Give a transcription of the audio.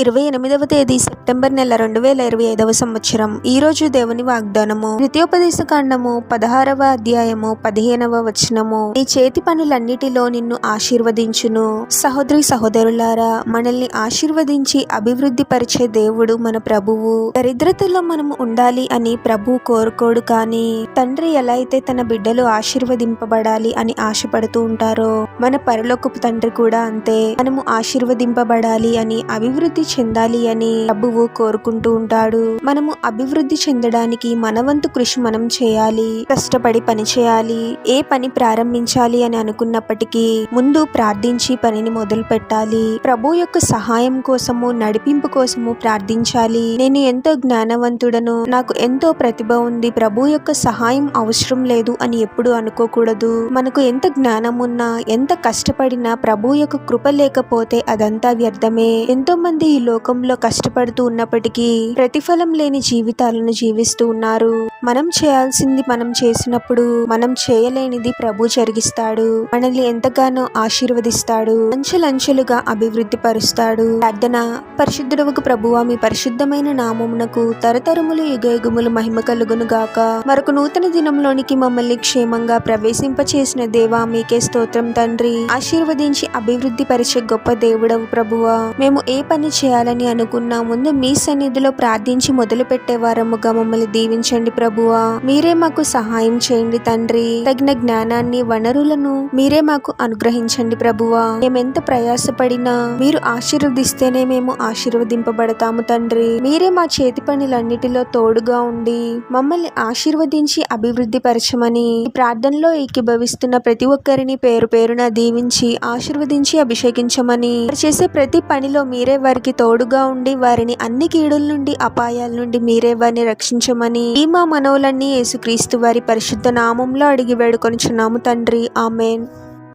ఇరవై ఎనిమిదవ తేదీ సెప్టెంబర్ నెల రెండు వేల ఇరవై ఐదవ సంవత్సరం. ఈ రోజు దేవుని వాగ్దానము. ద్వితీయోపదేశ కాండము పదహారవ అధ్యాయము పదిహేనవ వచనము. నీ చేతి పనులన్నిటిలో నిన్ను ఆశీర్వదించును. సహోదరి సహోదరులారా మనల్ని ఆశీర్వదించి అభివృద్ధి పరిచే దేవుడు మన ప్రభువు. దరిద్రతలో మనము ఉండాలి అని ప్రభు కోరుకోడు కానీ తండ్రి ఎలా అయితే తన బిడ్డలు ఆశీర్వదింపబడాలి అని ఆశపడుతూ ఉంటారో మన పరలోకపు తండ్రి కూడా అంతే. మనము ఆశీర్వదింపబడాలి అని అభివృద్ధి చెందాలి అని ప్రభువు కోరుకుంటూ ఉంటాడు. మనము అభివృద్ధి చెందడానికి మనవంతు కృషి మనం చేయాలి. కష్టపడి పని చేయాలి. ఏ పని ప్రారంభించాలి అని అనుకున్నప్పటికీ ముందు ప్రార్థించి పనిని మొదలు పెట్టాలి. ప్రభు యొక్క సహాయం కోసము నడిపింపు కోసము ప్రార్థించాలి. నేను ఎంతో జ్ఞానవంతుడను. నాకు ఎంతో ప్రతిభ ఉంది. ప్రభు యొక్క సహాయం అవసరం లేదు అని ఎప్పుడు అనుకోకూడదు. మనకు ఎంత జ్ఞానం ఉన్నా ఎంత కష్టపడినా ప్రభు యొక్క కృప లేకపోతే అదంతా వ్యర్థమే. ఎంతో మంది ఈ లోకంలో కష్టపడుతూ ఉన్నప్పటికీ ప్రతిఫలం లేని జీవితాలను జీవిస్తూ ఉన్నారు. మనం చేయాల్సింది మనం చేసినప్పుడు మనం చేయలేనిది ప్రభు జరిగిస్తాడు. మనల్ని ఎంతగానో ఆశీర్వదిస్తాడు. అంచెలంచెలుగా అభివృద్ధి పరుస్తాడు. ప్రార్థన. పరిశుద్ధుడవకు ప్రభువా మీ పరిశుద్ధమైన నామమునకు తరతరములు యుగయుగములు మహిమ కలుగును గాక. మరొక నూతన దినంలోనికి మమ్మల్ని క్షేమంగా ప్రవేశింపచేసిన దేవా మీకే స్తోత్రం తండ్రి. ఆశీర్వదించి అభివృద్ధి పరిచే గొప్ప దేవుడవు ప్రభువా. మేము ఏ పని చేయాలని అనుకున్నా ముందు మీ సన్నిధిలో ప్రార్థించి మొదలు పెట్టేవారముగా మమ్మల్ని దీవించండి ప్రభువా. మీరే మాకు సహాయం చేయండి తండ్రి. తగిన జ్ఞానాన్ని వనరులను మీరే మాకు అనుగ్రహించండి ప్రభువా. మేమెంత ప్రయాసపడినా మీరు ఆశీర్వదిస్తేనే మేము ఆశీర్వదింపబడతాము తండ్రి. మీరే మా చేతి పనులన్నిటిలో తోడుగా ఉండి మమ్మల్ని ఆశీర్వదించి అభివృద్ధి పరచమని ఈ ప్రార్థనలో ఏకీభవిస్తున్న ప్రతి ఒక్కరిని పేరు పేరున దీవించి ఆశీర్వదించి అభిషేకించమని చేసే ప్రతి పనిలో మీరే వారికి తోడుగా ఉండి వారిని అన్ని కీడుల నుండి అపాయాల నుండి మీరే వారిని రక్షించమని ఈ మా మనవులన్నీ యేసుక్రీస్తు వారి పరిశుద్ధ నామంలో అడిగి వేడుకొనిచున్నాము తండ్రి. ఆమెన్.